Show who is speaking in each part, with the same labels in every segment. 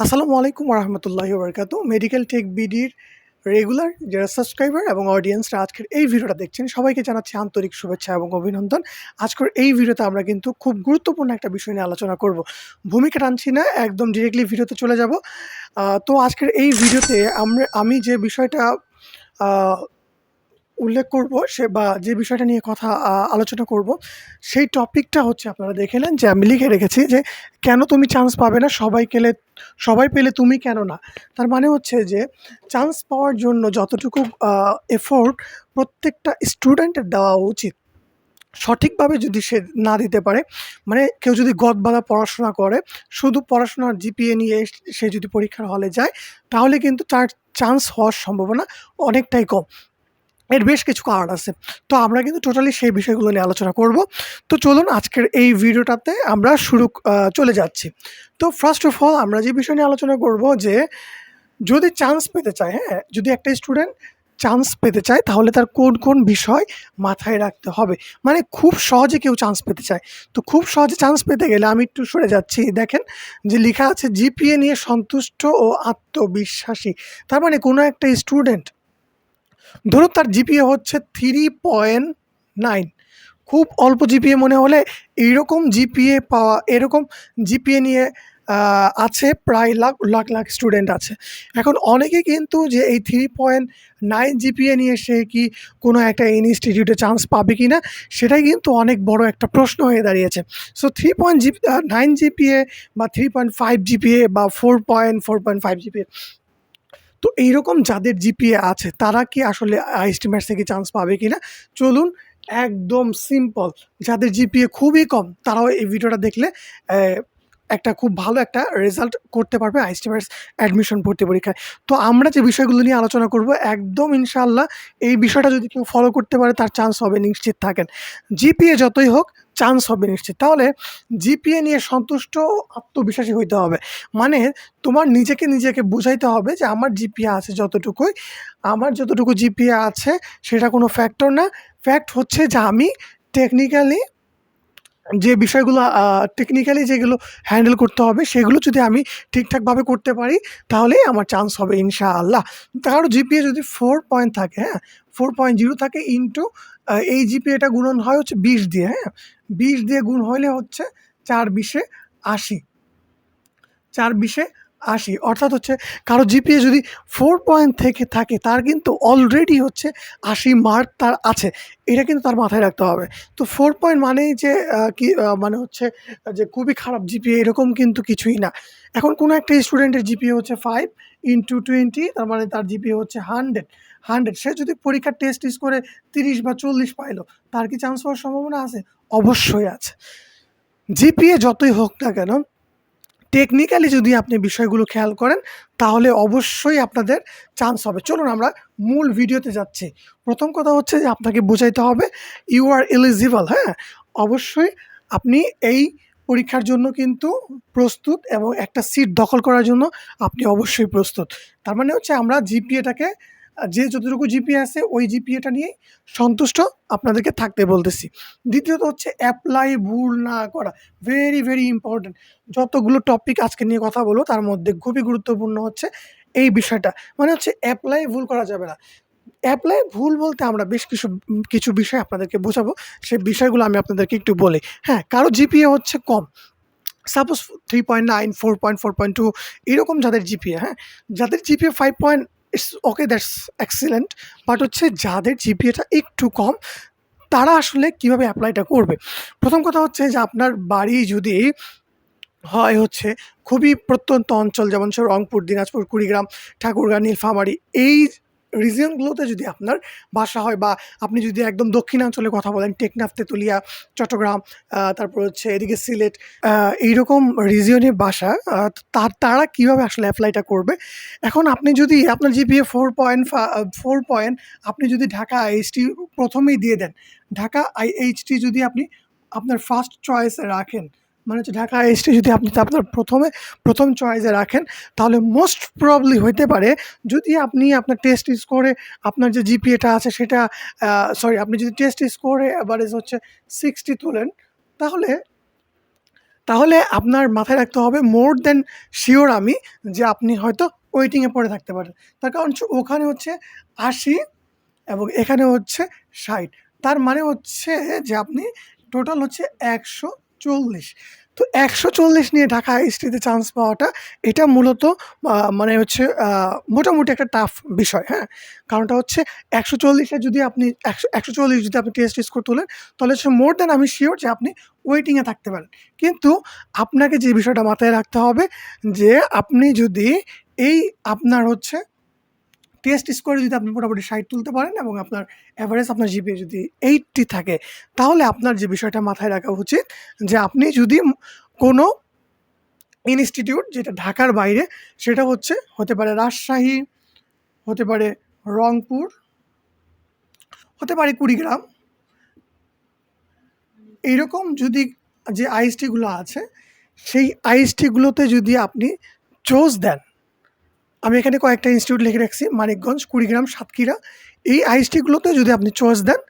Speaker 1: আসসালামু আলাইকুম রহমতুল্লাহ বরকাত মেডিকেল টেক বিডির রেগুলার যারা সাবস্ক্রাইবার এবং অডিয়েন্সরা আজকের এই ভিডিওটা দেখছেন, সবাইকে জানাচ্ছি আন্তরিক শুভেচ্ছা এবং অভিনন্দন। আজকের এই ভিডিওতে আমরা কিন্তু খুব গুরুত্বপূর্ণ একটা বিষয় নিয়ে আলোচনা করব। ভূমিকা টানছি না, একদম ডিরেক্টলি ভিডিওতে চলে যাব। তো আজকের এই ভিডিওতে আমরা, আমি যে বিষয়টা উল্লেখ করব সে বা যে বিষয়টা নিয়ে কথা আলোচনা করব, সেই টপিকটা হচ্ছে আপনারা দেখে নেন যে আমি লিখে রেখেছি যে কেন তুমি চান্স পাবে না সবাই পেলে সবাই পেলে তুমি কেন না? তার মানে হচ্ছে যে চান্স পাওয়ার জন্য যতটুকু এফোর্ট প্রত্যেকটা স্টুডেন্টের দেওয়া উচিত। সঠিকভাবে যদি সে না দিতে পারে মানে কেউ যদি গদবাধা পড়াশোনা করে, শুধু পড়াশোনার জিপিএ নিয়ে সে যদি পরীক্ষার হলে যায়, তাহলে কিন্তু তার চান্স হওয়ার সম্ভাবনা অনেকটাই কম। এর বেশ কিছু কারণ আছে। তো আমরা কিন্তু টোটালি সেই বিষয়গুলো নিয়ে আলোচনা করব। তো চলুন আজকের এই ভিডিওটাতে আমরা শুরু চলে যাচ্ছি। তো ফার্স্ট অফ অল আমরা যে বিষয় নিয়ে আলোচনা করব যে, যদি চান্স পেতে চায় হ্যাঁ যদি একটা স্টুডেন্ট চান্স পেতে চায়, তাহলে তার কোন কোন বিষয় মাথায় রাখতে হবে? মানে খুব সহজে কেউ চান্স পেতে চায়। তো খুব সহজে চান্স পেতে গেলে আমি একটু সরে যাচ্ছি। দেখেন যে লেখা আছে, জিপিএ নিয়ে সন্তুষ্ট ও আত্মবিশ্বাসী। তার মানে কোনো একটা স্টুডেন্ট ধরুন তার জিপিএ হচ্ছে থ্রি পয়েন্ট নাইন খুব অল্প জিপিএ মনে হলে এইরকম জিপিএ পাওয়া, এরকম জিপিএ নিয়ে আছে, প্রায় লাখ লাখ লাখ স্টুডেন্ট আছে। এখন অনেকে কিন্তু যে এই থ্রি পয়েন্ট নাইন জিপিএ নিয়ে সে কি কোনো একটা ইনস্টিটিউটে চান্স পাবে কি না সেটাই কিন্তু অনেক বড় একটা প্রশ্ন হয়ে দাঁড়িয়েছে। So three point GP nine GPA বা থ্রি পয়েন্ট ফাইভ জিপিএ বা four point four point five GPA তো এইরকম যাদের জিপিএ আছে, তারা কি আসলে আইস্টিমেট থেকে চান্স পাবে কি না চলুন একদম সিম্পল যাদের জিপিএ খুবই কম, তারাও এই ভিডিওটা দেখলে একটা খুব ভালো একটা রেজাল্ট করতে পারবে আইস্টিমেটস অ্যাডমিশন ভর্তি পরীক্ষায়। তো আমরা যে বিষয়গুলো নিয়ে আলোচনা করব, একদম ইনশাল্লাহ এই বিষয়টা যদি কেউ ফলো করতে পারে, তার চান্স হবে, নিশ্চিত থাকেন। জিপিএ যতই হোক চান্স হবে নিশ্চিত। তাহলে জিপিএ নিয়ে সন্তুষ্ট আত্মবিশ্বাসী হইতে হবে। মানে তোমার নিজেকে নিজেকে বুঝাইতে হবে যে আমার জিপিএ আছে যতটুকুই, আমার যতটুকু জিপিএ আছে সেটা কোনো ফ্যাক্টর না। ফ্যাক্ট হচ্ছে যে আমি টেকনিক্যালি যে বিষয়গুলো টেকনিক্যালি যেগুলো হ্যান্ডেল করতে হবে সেগুলো যদি আমি ঠিকঠাকভাবে করতে পারি, তাহলেই আমার চান্স হবে ইনশাআল্লাহ। কারও জিপিএ যদি ফোর পয়েন্ট থাকে হ্যাঁ ফোর পয়েন্ট জিরো থাকে ইন্টু এই জিপিএটা গুণন হয় হচ্ছে বিশ দিয়ে হ্যাঁ? বিশ দিয়ে গুণ হলে হচ্ছে চার বিশে আশি। চার বিশে আশি। অর্থাৎ হচ্ছে কারও জিপিএ যদি ফোর পয়েন্ট থেকে থাকে, তার কিন্তু অলরেডি হচ্ছে আশি মার্ক তার আছে। এটা কিন্তু তার মাথায় রাখতে হবে। তো ফোর পয়েন্ট মানেই যে কি মানে হচ্ছে যে খুবই খারাপ জিপিএ এরকম কিন্তু কিছুই না। এখন কোনো একটা স্টুডেন্টের জিপিএ হচ্ছে ফাইভ ইন্টু টোয়েন্টি তার মানে তার জিপিএ হচ্ছে হান্ড্রেড হান্ড্রেড। সে যদি পরীক্ষার টেস্ট টিস করে তিরিশ বা চল্লিশ পাইলো, তার কি চান্স হওয়ার সম্ভাবনা আছে? অবশ্যই আছে। জিপিএ যতই হোক না কেন টেকনিক্যালি যদি আপনি বিষয়গুলো খেয়াল করেন, তাহলে অবশ্যই আপনাদের চান্স হবে। চলুন আমরা মূল ভিডিওতে যাচ্ছি। প্রথম কথা হচ্ছে যে আপনাকে বোঝাইতে হবে ইউ আর এলিজিবল হ্যাঁ? অবশ্যই আপনি এই পরীক্ষার জন্য কিন্তু প্রস্তুত এবং একটা সিট দখল করার জন্য আপনি অবশ্যই প্রস্তুত। তার মানে হচ্ছে আমরা জিপিএটাকে যে যতটুকু জিপি আছে, ওই জিপিএটা নিয়েই সন্তুষ্ট আপনাদেরকে থাকতে বলতেছি। দ্বিতীয়ত হচ্ছে অ্যাপ্লাই ভুল না করা ভেরি ভেরি ইম্পর্ট্যান্ট যতগুলো টপিক আজকে নিয়ে কথা বলব, তার মধ্যে খুবই গুরুত্বপূর্ণ হচ্ছে এই বিষয়টা। মানে হচ্ছে অ্যাপ্লাই ভুল করা যাবে না। অ্যাপ্লাই ভুল বলতে আমরা বেশ কিছু কিছু বিষয় আপনাদেরকে বোঝাবো সেই বিষয়গুলো আমি আপনাদেরকে একটু বলি। হ্যাঁ কারও জিপিএ হচ্ছে কম। Suppose three point nine four point four point two এরকম যাদের জিপিএ হ্যাঁ? যাদের GPA five point it's okay that's excellent but হচ্ছে যাদের জিপিএটা একটু কম, তারা আসলে কীভাবে অ্যাপ্লাইটা করবে? প্রথম কথা হচ্ছে যে আপনার বাড়ি যদি হয় হচ্ছে খুবই প্রত্যন্ত অঞ্চল, যেমন রংপুর, দিনাজপুর, কুড়িগ্রাম, ঠাকুরগাঁ, নীলফামারি, এই রিজিয়নগুলোতে যদি আপনার বাসা হয় বা আপনি যদি একদম দক্ষিণাঞ্চলে কথা বলেন, টেকনাফ, তেতুলিয়া, চট্টগ্রাম তারপর হচ্ছে এদিকে সিলেট এইরকম রিজিয়নে বাসা তার, তারা কীভাবে আসলে অ্যাপ্লাইটা করবে? এখন আপনি যদি আপনার GPA four point four point আপনি যদি ঢাকা আইএইচটি প্রথমেই দিয়ে দেন, ঢাকা আইএইচটি যদি আপনি আপনার ফার্স্ট চয়েসে রাখেন মানে হচ্ছে ঢাকা আইএসটি যদি আপনি আপনার প্রথমে, প্রথম চয়েসে রাখেন, তাহলে মোস্ট প্রবলি হইতে পারে যদি আপনি আপনার টেস্ট স্কোরে আপনার যে জিপিএটা আছে সেটা সরি আপনি যদি টেস্ট স্কোরে অ্যাভারেজ হচ্ছে সিক্সটি তোলেন, তাহলে তাহলে আপনার মাথায় রাখতে হবে মোর দেন শিওর আমি যে আপনি হয়তো ওয়েটিংয়ে পড়ে থাকতে পারেন। তার কারণ ওখানে হচ্ছে আশি এবং এখানে হচ্ছে ষাট। তার মানে হচ্ছে যে আপনি টোটাল হচ্ছে একশো চল্লিশ। তো একশো চল্লিশ নিয়ে ঢাকা আইএসটিতে চান্স পাওয়াটা, এটা মূলত মানে হচ্ছে মোটামুটি একটা টাফ বিষয় হ্যাঁ? কারণটা হচ্ছে একশো চল্লিশে যদি আপনি, একশো একশো চল্লিশ যদি আপনি টেস্ট স্কোর তোলেন, তাহলে হচ্ছে মোর দেন আমি শিওর যে আপনি ওয়েটিংয়ে থাকতে পারেন। কিন্তু আপনাকে যে বিষয়টা মাথায় রাখতে হবে যে আপনি যদি এই আপনার হচ্ছে টেস্ট স্কোরে যদি আপনি মোটামুটি ষাট তুলতে পারেন এবং আপনার অ্যাভারেজ আপনার জিপিএ যদি এইটটি থাকে, তাহলে আপনার যে বিষয়টা মাথায় রাখা উচিত যে আপনি যদি কোনো ইনস্টিটিউট যেটা ঢাকার বাইরে, সেটা হচ্ছে, হতে পারে রাজশাহী, হতে পারে রংপুর, হতে পারে কুড়িগ্রাম, এইরকম যদি যে আইএসটিগুলো আছে, সেই আইএসটিগুলোতে যদি আপনি চোজ দেন আমি এখানে কয়েকটা ইনস্টিটিউট লিখে রাখছি। মানিকগঞ্জ, কুড়িগ্রাম, সাতক্ষীরা। এই আইএসটিগুলোতে যদি আপনি চয়েস দেন,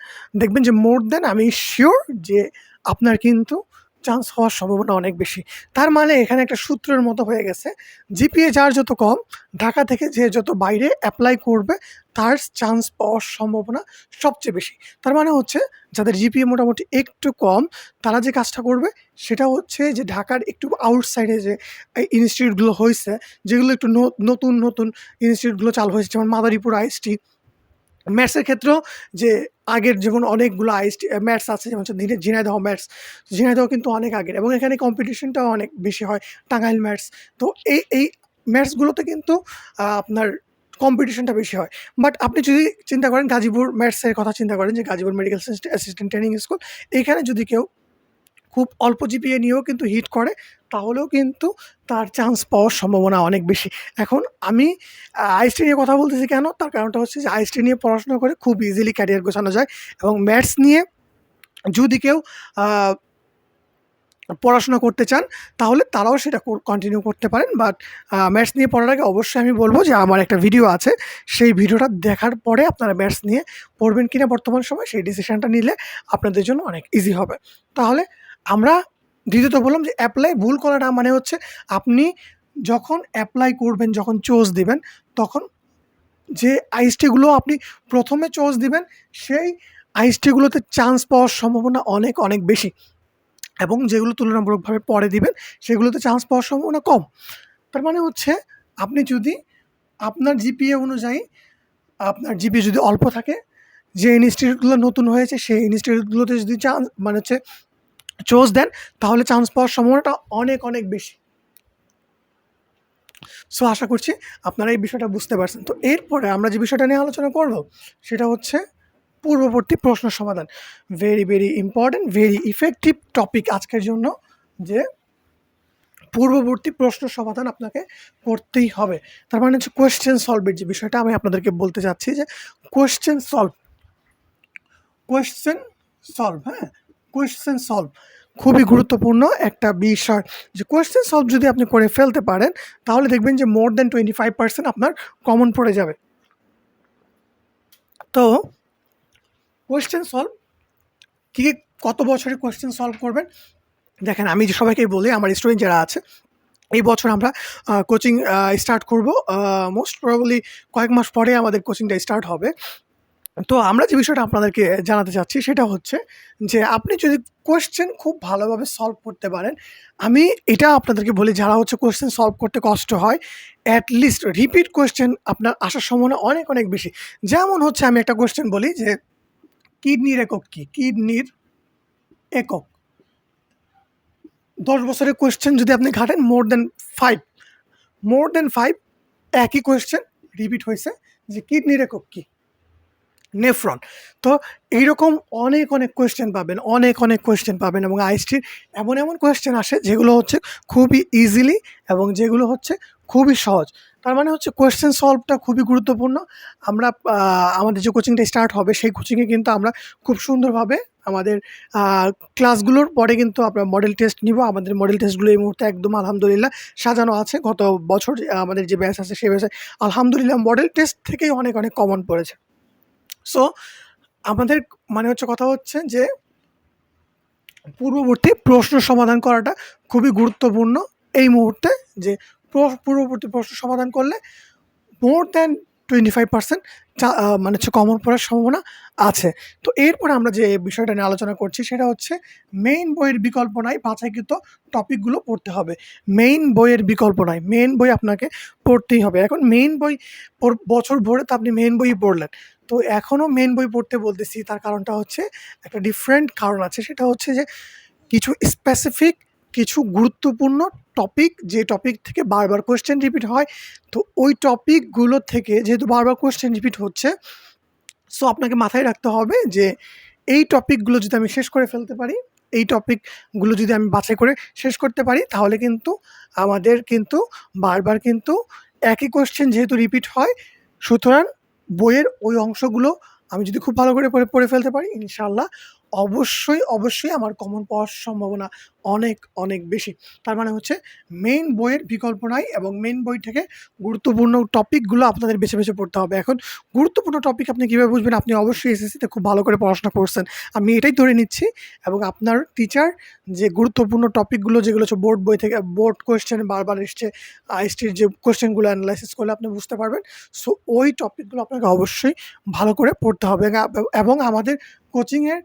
Speaker 1: দেখবেন যে মোর দেন আমি শিওর যে আপনার কিন্তু চান্স হওয়ার সম্ভাবনা অনেক বেশি। তার মানে এখানে একটা সূত্রের মতো হয়ে গেছে জিপিএ যার যত কম, ঢাকা থেকে যে যত বাইরে অ্যাপ্লাই করবে, তার চান্স পাওয়ার সম্ভাবনা সবচেয়ে বেশি। তার মানে হচ্ছে, যাদের জিপিএ মোটামুটি একটু কম, তারা যে কাজটা করবে, সেটা হচ্ছে যে ঢাকার একটু আউটসাইডে যে ইনস্টিটিউটগুলো হয়েছে যেগুলো একটু নতুন নতুন ইনস্টিটিউটগুলো চালু হয়েছে, যেমন মাদারীপুর আইএসটি ম্যাথসের ক্ষেত্রেও যে আগের যেমন অনেকগুলো আইস ম্যাথস আছে, যেমন ঝিনে- ঝিনাইদহ ম্যাথস, ঝিনাইদহ কিন্তু অনেক আগের এবং এখানে কম্পিটিশনটাও অনেক বেশি হয়, টাঙ্গাইল ম্যাথস। তো এই এই ম্যাথসগুলোতে কিন্তু আপনার কম্পিটিশনটা বেশি হয়। বাট আপনি যদি চিন্তা করেন গাজীপুর ম্যাথসের কথা চিন্তা করেন যে Gazipur medical assistant training school এখানে যদি কেউ খুব অল্প জিপিএ নিয়েও কিন্তু হিট করে, তাহলেও কিন্তু তার চান্স পাওয়ার সম্ভাবনা অনেক বেশি। এখন আমি আইএসটি নিয়ে কথা বলতেছি কেন? তার কারণটা হচ্ছে যে আইএসটি নিয়ে পড়াশোনা করে খুব ইজিলি ক্যারিয়ার গোছানো যায় এবং ম্যাথস নিয়ে যদি কেউ পড়াশোনা করতে চান, তাহলে তারাও সেটা কন্টিনিউ করতে পারেন। বাট ম্যাথস নিয়ে পড়ার আগে অবশ্যই আমি বলব যে আমার একটা ভিডিও আছে, সেই ভিডিওটা দেখার পরে আপনারা ম্যাথস নিয়ে পড়বেন কিনা বর্তমান সময়, সেই ডিসিশানটা নিলে আপনাদের জন্য অনেক ইজি হবে। তাহলে আমরা দ্বিতীয়ত বললাম যে অ্যাপ্লাই ভুল করাটা মানে হচ্ছে আপনি যখন অ্যাপ্লাই করবেন, যখন চোজ দিবেন, তখন যে আইএসটিগুলো আপনি প্রথমে চোজ দিবেন, সেই আইএসটিগুলোতে চান্স পাওয়ার সম্ভাবনা অনেক অনেক বেশি। এবং যেগুলো তুলনামূলকভাবে পরে দিবেন, সেগুলোতে চান্স পাওয়ার সম্ভাবনা কম। তার মানে হচ্ছে আপনি যদি আপনার জিপিএ অনুযায়ী, আপনার জিপিএ যদি অল্প থাকে, যে ইনস্টিটিউটগুলো নতুন হয়েছে, সেই ইনস্টিটিউটগুলোতে যদি চান্স মানে হচ্ছে চোজ দেন তাহলে চান্স পাওয়ার সম্ভাবনাটা অনেক অনেক বেশি। সো আশা করছি আপনারা এই বিষয়টা বুঝতে পারছেন। তো এরপরে আমরা যে বিষয়টা নিয়ে আলোচনা করব, সেটা হচ্ছে পূর্ববর্তী প্রশ্ন সমাধান। Very very important very effective topic আজকের জন্য যে পূর্ববর্তী প্রশ্ন সমাধান আপনাকে করতেই হবে। তার মানে হচ্ছে কোয়েশ্চেন সলভের যে বিষয়টা, আমি আপনাদেরকে বলতে চাচ্ছি যে কোয়েশ্চেন সলভ কোয়েশ্চেন সলভ হ্যাঁ? কোয়েশ্চেন সলভ খুবই গুরুত্বপূর্ণ একটা বিষয়। যে কোয়েশ্চেন সলভ যদি আপনি করে ফেলতে পারেন, তাহলে দেখবেন যে more than twenty five percent আপনার কমন পড়ে যাবে। তো কোয়েশ্চেন সলভ কী কত বছরে কোয়েশ্চেন সলভ করবেন? দেখেন, আমি যে সবাইকে বলি, আমার স্টুডেন্ট যারা আছে, এই বছর আমরা কোচিং স্টার্ট করব। মোস্ট প্রবলি কয়েক মাস পরে আমাদের কোচিংটা স্টার্ট হবে। তো আমরা যে বিষয়টা আপনাদেরকে জানাতে চাচ্ছি সেটা হচ্ছে যে আপনি যদি কোয়েশ্চেন খুব ভালোভাবে সলভ করতে পারেন, আমি এটা আপনাদেরকে বলি, যারা হচ্ছে কোয়েশ্চেন সলভ করতে কষ্ট হয় অ্যাটলিস্ট রিপিট কোয়েশ্চেন আপনার আসার সম্ভাবনা অনেক অনেক বেশি। যেমন হচ্ছে আমি একটা কোয়েশ্চেন বলি যে, কিডনির একক কী? কিডনির একক। দশ বছরের কোয়েশ্চেন যদি আপনি ঘাটেন more than five more than five একই কোয়েশ্চেন রিপিট হয়েছে যে কিডনির একক কী? নেফ্রন। তো এইরকম অনেক অনেক কোয়েশ্চেন পাবেন, অনেক অনেক কোয়েশ্চেন পাবেন এবং আইএসটির এমন এমন কোয়েশ্চেন আসে যেগুলো হচ্ছে খুবই ইজিলি এবং যেগুলো হচ্ছে খুবই সহজ। তার মানে হচ্ছে কোয়েশ্চেন সলভটা খুবই গুরুত্বপূর্ণ। আমরা আমাদের যে কোচিংটা স্টার্ট হবে সেই কোচিংয়ে কিন্তু আমরা খুব সুন্দরভাবে আমাদের ক্লাসগুলোর পরে কিন্তু আমরা মডেল টেস্ট নিব। আমাদের মডেল টেস্টগুলো এই মুহূর্তে একদম আলহামদুলিল্লাহ সাজানো আছে। গত বছর আমাদের যে ব্যাচ আছে সেই ব্যাচে আলহামদুলিল্লাহ মডেল টেস্ট থেকেই অনেক অনেক কমন পড়েছে। সো আমাদের মানে হচ্ছে কথা হচ্ছে যে, পূর্ববর্তী প্রশ্ন সমাধান করাটা খুবই গুরুত্বপূর্ণ এই মুহূর্তে, যে প্র- পূর্ববর্তী প্রশ্ন সমাধান করলে more than twenty five percent মানে হচ্ছে কমন পড়ার সম্ভাবনা আছে। তো এরপর আমরা যে বিষয়টা নিয়ে আলোচনা করছি, সেটা হচ্ছে মেইন বইয়ের বিকল্প নাই, বাছাইকৃত টপিকগুলো পড়তে হবে। মেইন বইয়ের বিকল্প নাই মেইন বই আপনাকে পড়তেই হবে। এখন মেইন বই বছর ভরে তো আপনি মেইন বই পড়লেন। তো এখনও মেন বই পড়তে বলতেছি, তার কারণটা হচ্ছে একটা ডিফারেন্ট কারণ আছে। সেটা হচ্ছে যে কিছু স্পেসিফিক কিছু গুরুত্বপূর্ণ টপিক যে টপিক থেকে বারবার কোয়েশ্চেন রিপিট হয়, তো ওই টপিকগুলো থেকে যেহেতু বারবার কোয়েশ্চেন রিপিট হচ্ছে সো আপনাকে মাথায় রাখতে হবে যে এই টপিকগুলো যদি আমি শেষ করে ফেলতে পারি, এই টপিকগুলো যদি আমি বাছাই করে শেষ করতে পারি, তাহলে কিন্তু আমাদের কিন্তু বারবার কিন্তু একই কোয়েশ্চেন যেহেতু রিপিট হয়, সুতরাং বইয়ের ওই অংশগুলো আমি যদি খুব ভালো করে পড়ে পড়ে ফেলতে পারি ইনশাল্লাহ অবশ্যই অবশ্যই আমার কমন পাওয়ার সম্ভাবনা অনেক অনেক বেশি। তার মানে হচ্ছে মেইন বইয়ের বিকল্প নাই এবং মেইন বই থেকে গুরুত্বপূর্ণ টপিকগুলো আপনাদের বেছে বেছে পড়তে হবে। এখন গুরুত্বপূর্ণ টপিক আপনি কীভাবে বুঝবেন? আপনি অবশ্যই এসএসসিতে খুব ভালো করে পড়াশোনা করছেন। আমি এটাই ধরে নিচ্ছি এবং আপনার টিচার যে গুরুত্বপূর্ণ টপিকগুলো যেগুলো হচ্ছে বোর্ড বই থেকে বোর্ড কোয়েশ্চেন বারবার এসছে আইএসটির যে কোয়েশ্চেনগুলো অ্যানালাইসিস করলে আপনি বুঝতে পারবেন। সো ওই টপিকগুলো আপনাকে অবশ্যই ভালো করে পড়তে হবে। এবং আমাদের কোচিংয়ের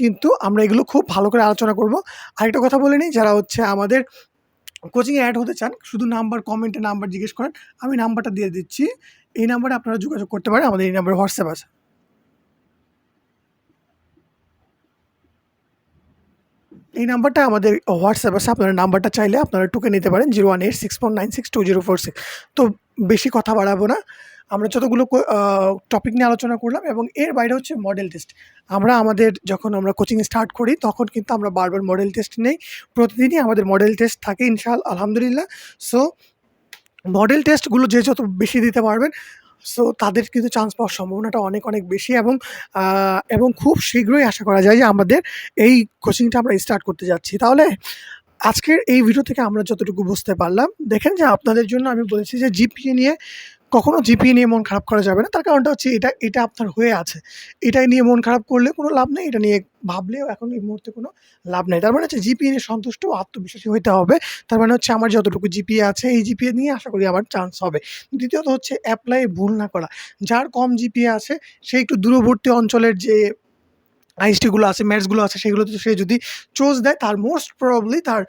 Speaker 1: কিন্তু আমরা এগুলো খুব ভালো করে আলোচনা করব। আরেকটা কথা বলে নিই, যারা হচ্ছে আমাদের কোচিংয়ে অ্যাড হতে চান, শুধু নাম্বার কমেন্টে নাম্বার জিজ্ঞেস করেন, আমি নাম্বারটা দিয়ে দিচ্ছি। এই নাম্বারে আপনারা যোগাযোগ করতে পারেন, আমাদের এই নাম্বারে হোয়াটসঅ্যাপ আছে। এই নাম্বারটা আমাদের হোয়াটসঅ্যাপ আছে, আপনারা নাম্বারটা চাইলে আপনারা টুকে নিতে পারেন zero one eight six four nine six two zero four six তো বেশি কথা বাড়াবো না। আমরা যতগুলো টপিক নিয়ে আলোচনা করলাম এবং এর বাইরে হচ্ছে মডেল টেস্ট আমরা আমাদের যখন আমরা কোচিং স্টার্ট করি, তখন কিন্তু আমরা বারবার মডেল টেস্ট নেই। প্রতিদিনই আমাদের মডেল টেস্ট থাকে ইনশাল আলহামদুলিল্লাহ। সো মডেল টেস্টগুলো যে যত বেশি দিতে পারবেন সো তাদের কিন্তু চান্স পাওয়ার সম্ভাবনাটা অনেক অনেক বেশি এবং এবং খুব শীঘ্রই আশা করা যায় যে আমাদের এই কোচিংটা আমরা স্টার্ট করতে যাচ্ছি। তাহলে আজকের এই ভিডিও থেকে আমরা যতটুকু বুঝতে পারলাম, দেখেন যে আপনাদের জন্য আমি বলেছি যে জিপিএ নিয়ে কখনো জিপিএ নিয়ে মন খারাপ করা যাবে না। তার কারণটা হচ্ছে এটা এটা আপনার হয়ে আছে। এটাই নিয়ে মন খারাপ করলে কোনো লাভ নেই। এটা নিয়ে ভাবলেও এখন এই মুহূর্তে কোনো লাভ নেই। তার মানে হচ্ছে জিপিএ নিয়ে সন্তুষ্ট ও আত্মবিশ্বাসী হইতে হবে। তার মানে হচ্ছে আমার যতটুকু জিপিএ আছে, এই জিপিএ নিয়ে আশা করি আমার চান্স হবে। দ্বিতীয়ত হচ্ছে অ্যাপ্লাই ভুল না করা। যার কম জিপিএ আছে, সে একটু দূরবর্তী অঞ্চলের যে আইএসটিগুলো আছে ম্যাথসগুলো আছে, সেগুলোতে সে যদি চোজ দেয়, তার মোস্ট প্রবাবলি তার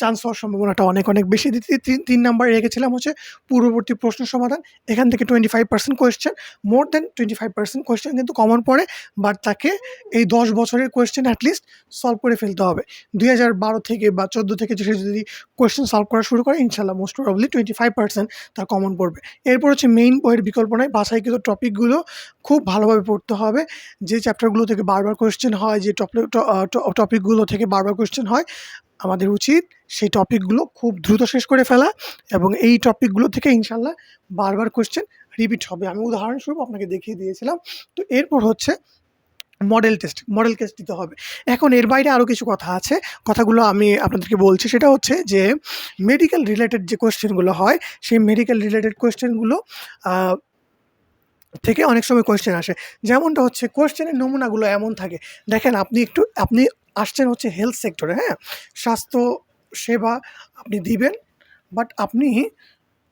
Speaker 1: চান্স হওয়ার সম্ভাবনাটা অনেক অনেক বেশি। দিতে তিন তিন নাম্বার রেখেছিলাম হচ্ছে পূর্ববর্তী প্রশ্ন সমাধান। এখান থেকে twenty five percent question more than twenty five percent question কিন্তু কমন পড়ে বাট তাকে এই দশ বছরের কোয়েশ্চেন অ্যাটলিস্ট সলভ করে ফেলতে হবে। দুই হাজার বারো থেকে বা চোদ্দ থেকে সে যদি কোয়েশ্চেন সলভ করা শুরু করে, ইনশাল্লাহ most probably twenty five percent তার কমন পড়বে। এরপর হচ্ছে মেইন বইয়ের বিকল্প নয় বাসায় কিন্তু টপিকগুলো খুব ভালোভাবে পড়তে হবে। যে চ্যাপ্টারগুলো থেকে বারবার কোয়েশ্চেন হয় যে টপিক টপিকগুলো থেকে বারবার কোয়েশ্চেন হয়, আমাদের উচিত সেই টপিকগুলো খুব দ্রুত শেষ করে ফেলা এবং এই টপিকগুলো থেকে ইনশাল্লাহ বারবার কোয়েশ্চেন রিপিট হবে। আমি উদাহরণস্বরূপ আপনাকে দেখিয়ে দিয়েছিলাম। তো এরপর হচ্ছে মডেল টেস্ট মডেল টেস্ট দিতে হবে। এখন এর বাইরে আরও কিছু কথা আছে। কথাগুলো আমি আপনাদেরকে বলছি। সেটা হচ্ছে যে মেডিকেল রিলেটেড যে কোয়েশ্চেনগুলো হয়, সেই মেডিকেল রিলেটেড কোয়েশ্চেনগুলো থেকে অনেক সময় কোয়েশ্চেন আসে। যেমনটা হচ্ছে কোয়েশ্চেনের নমুনাগুলো এমন থাকে। দেখেন, আপনি একটু, আপনি আসছেন হচ্ছে হেলথ সেক্টরে হ্যাঁ? স্বাস্থ্য সেবা আপনি দিবেন বাট আপনি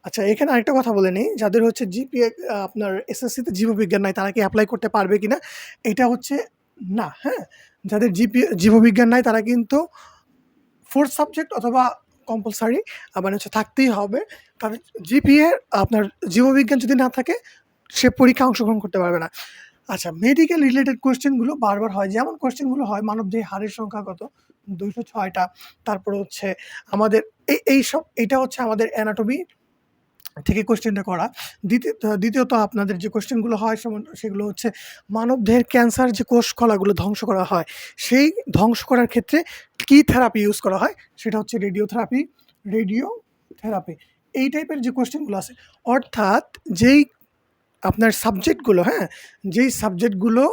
Speaker 1: আচ্ছা এখানে আরেকটা কথা বলে নিই। যাদের হচ্ছে জিপিএ আপনার এসএসসিতে জীববিজ্ঞান নাই, তারা কি অ্যাপ্লাই করতে পারবে কি না এটা হচ্ছে না হ্যাঁ? যাদের জিপি জীববিজ্ঞান নাই, তারা কিন্তু ফোর্থ সাবজেক্ট অথবা কম্পালসারি মানে হচ্ছে থাকতেই হবে। কারণ জিপিএ আপনার জীববিজ্ঞান যদি না থাকে সে পরীক্ষা অংশগ্রহণ করতে পারবে না। আচ্ছা মেডিকেল রিলেটেড কোয়েশ্চেনগুলো বারবার হয়। যেমন কোয়েশ্চেনগুলো হয় মানবদেহে হাড়ের সংখ্যা কত? দুইশো ছয়টা। তারপর হচ্ছে আমাদের এই এই সব এটা হচ্ছে আমাদের অ্যানাটমি থেকে কোয়েশ্চেনটা করা। দ্বিতীয়, দ্বিতীয়ত আপনাদের যে কোয়েশ্চেনগুলো হয় সেগুলো হচ্ছে মানবদেহের ক্যান্সার যে কোষ কলাগুলো ধ্বংস করা হয়, সেই ধ্বংস করার ক্ষেত্রে কী থেরাপি ইউজ করা হয়? সেটা হচ্ছে রেডিও থেরাপি রেডিও থেরাপি এই টাইপের যে কোয়েশ্চেনগুলো আছে, অর্থাৎ যেই আপনার সাবজেক্টগুলো হ্যাঁ যেই সাবজেক্টগুলো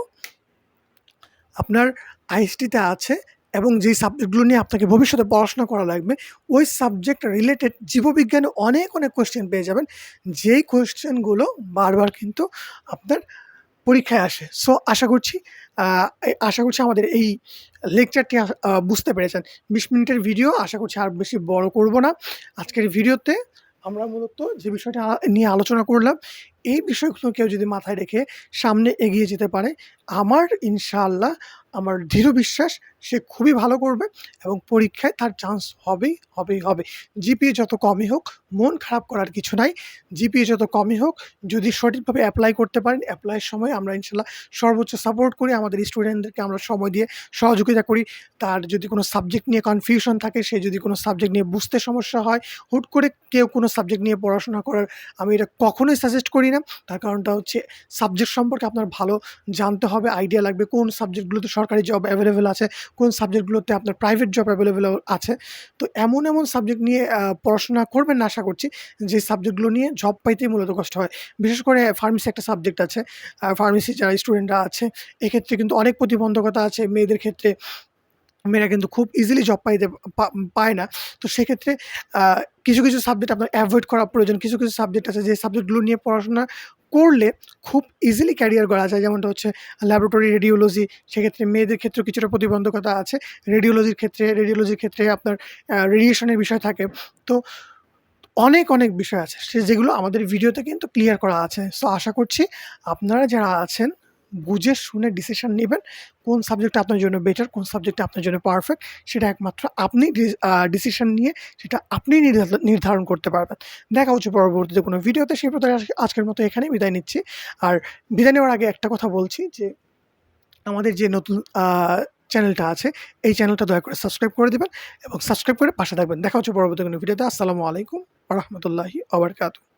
Speaker 1: আপনার আইএসটিতে আছে এবং যেই সাবজেক্টগুলো নিয়ে আপনাকে ভবিষ্যতে পড়াশোনা করা লাগবে, ওই সাবজেক্ট রিলেটেড জীববিজ্ঞানে অনেক অনেক কোয়েশ্চেন পেয়ে যাবেন যেই কোয়েশ্চেনগুলো বারবার কিন্তু আপনার পরীক্ষায় আসে। সো আশা করছি আশা করছি আমাদের এই লেকচারটি বুঝতে পেরেছেন। ২০ মিনিটের ভিডিও আশা করছি আর বেশি বড় করব না। আজকের ভিডিওতে আমরা মূলত যে বিষয়টা নিয়ে আলোচনা করলাম, এই বিষয়গুলো কেউ যদি মাথায় রেখে সামনে এগিয়ে যেতে পারে, আমার ইনশাআল্লাহ আমার দৃঢ় বিশ্বাস সে খুবই ভালো করবে এবং পরীক্ষায় তার চান্স হবেই, হবেই হবে। জিপিএ যত কমই হোক, মন খারাপ করার কিছু নাই। জিপিএ যত কমই হোক, যদি সঠিকভাবে অ্যাপ্লাই করতে পারেন, এপ্লাইয়ের সময় আমরা ইনশাল্লাহ সর্বোচ্চ সাপোর্ট করি। আমাদের স্টুডেন্টদেরকে আমরা সময় দিয়ে সহযোগিতা করি। তার যদি কোনো সাবজেক্ট নিয়ে কনফিউশন থাকে, সে যদি কোনো সাবজেক্ট নিয়ে বুঝতে সমস্যা হয়, হুট করে কেউ কোনো সাবজেক্ট নিয়ে পড়াশোনা করার আমি এটা কখনোই সাজেস্ট করি না। তার কারণটা হচ্ছে সাবজেক্ট সম্পর্কে আপনার ভালো জানতে হবে, আইডিয়া লাগবে। কোন সাবজেক্টগুলোতে সরকারি জব অ্যাভেলেবেল আছে, কোন সাবজেক্টগুলোতে আপনার প্রাইভেট জব অ্যাভেলেবেল আছে। তো এমন, এমন সাবজেক্ট নিয়ে পড়াশোনা করবেন না আশা করছি, যে সাবজেক্টগুলো নিয়ে জব পাইতেই মূলত কষ্ট হয়। বিশেষ করে ফার্মেসি একটা সাবজেক্ট আছে। ফার্মেসি যারা স্টুডেন্টরা আছে, এক্ষেত্রে কিন্তু অনেক প্রতিবন্ধকতা আছে। মেয়েদের ক্ষেত্রে মেয়েরা কিন্তু খুব ইজিলি জব পাইতে পায় না। তো সেক্ষেত্রে কিছু, কিছু সাবজেক্ট আপনার অ্যাভয়েড করা প্রয়োজন। কিছু, কিছু সাবজেক্ট আছে যে সাবজেক্টগুলো নিয়ে পড়াশোনা করলে খুব ইজিলি ক্যারিয়ার করা যায়। যেমনটা হচ্ছে ল্যাবরেটরি রেডিওলজি, সেক্ষেত্রে মেয়েদের ক্ষেত্রে কিছুটা প্রতিবন্ধকতা আছে। রেডিওলজির ক্ষেত্রে রেডিওলজির ক্ষেত্রে আপনার রেডিয়েশনের বিষয় থাকে। তো অনেক, অনেক বিষয় আছে। সে যেগুলো আমাদের ভিডিওতে কিন্তু ক্লিয়ার করা আছে। সো আশা করছি আপনারা যারা আছেন, বুঝে শুনে ডিসিশন নিবেন। কোন সাবজেক্টটা আপনার জন্য বেটার, কোন সাবজেক্টটা আপনার জন্য পারফেক্ট, সেটা একমাত্র আপনি ডিসিশন নিয়ে সেটা নির্ধা নির্ধারণ করতে পারবেন। দেখা হচ্ছে পরবর্তীতে কোনো ভিডিওতে। সেই আজ আজকের মতো এখানেই বিদায় নিচ্ছি। আর বিদায় নেওয়ার আগে একটা কথা বলছি যে, আমাদের যে নতুন চ্যানেলটা আছে, এই চ্যানেলটা দয়া করে সাবস্ক্রাইব করে দেবেন এবং সাবস্ক্রাইব করে পাশে থাকবেন। দেখা হচ্ছে পরবর্তী কোনো ভিডিওতে। আসসালামু আলাইকুম রাহমাতুল্লাহি ওয়া বারাকাতুহু।